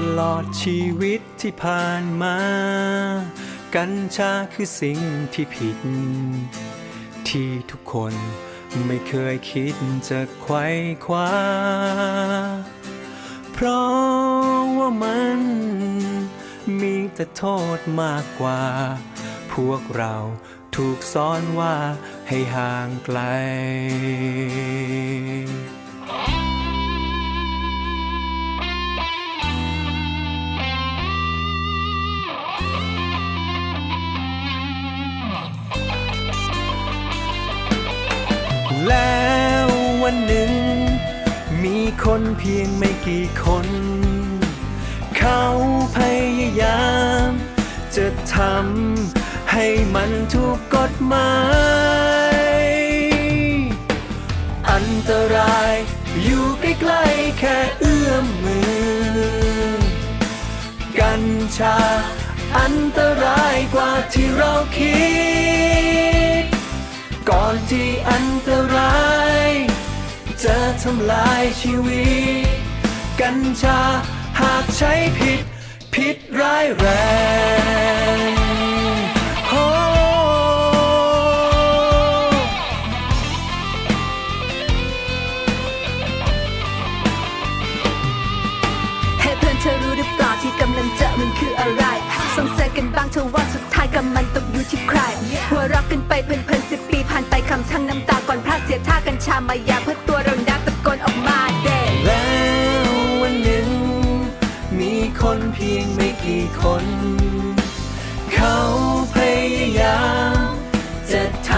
ตลอดชีวิตที่ผ่านมา กัญชาคือสิ่งที่ผิด ที่ทุกคนไม่เคยคิดจะไขว้คว้า เพราะว่ามันมีแต่โทษมากกว่า พวกเราถูกสอนว่าให้ห่างไกล วันหนึ่ง มีคนเพียงไม่กี่คน เขาพยายาม จะทำให้มันถูกกฎหมาย อันตรายอยู่ใกล้ๆแค่เอื้อมมือ กัญชาอันตรายกว่าที่เราคิด ก่อนที่อัน จะทำลายชีวิต กัญชาหากใช้ผิด ผิดร้ายแรงโอ้ให้เพื่อนเธอรู้หรือเปล่าที่กำลังเจอมันคืออะไร สงสัยกันบ้างเธอว่าสุดท้ายกับมันตกอยู่ที่ใคร หัวเรักกันไปเพลินเพลินสิบปีผ่านไปคำทั้งน้ำตาก่อนพลาดเสียท่ากัญชามายาเพื่อตัว กตะโกนออกมาเด้แล้ววันหนึ่ง มีคนเพียงไม่กี่คน เขาพยายามจะท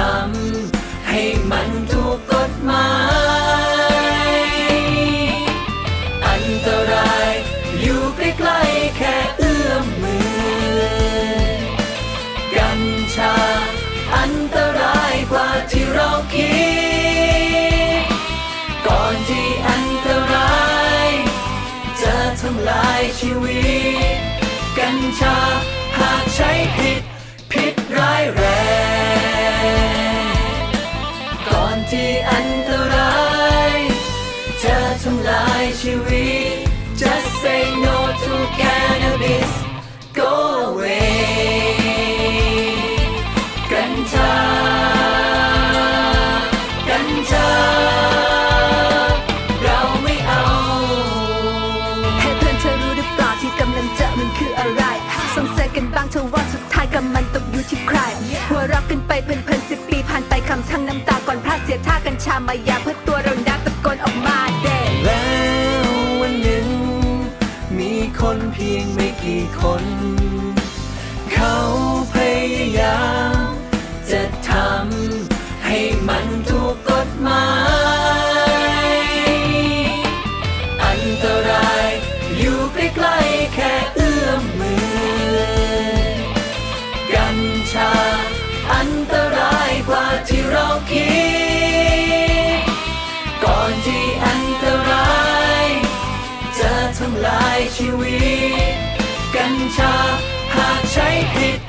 ำให้มันถูกกฎหมาย อันตรายอยู่ใกล้ๆแค่เอื้อมมือ กัญชาอันตรายกว่าที่เราคิด ชา หากใช้ผิด ผิดร้ายแรง ก่อนที่อันตรายจะทำลายชีวิต Just say no to cannabis พียงไม่กี่คน เขาพยายามจะทำให้มัน ชา หากใช้ผิด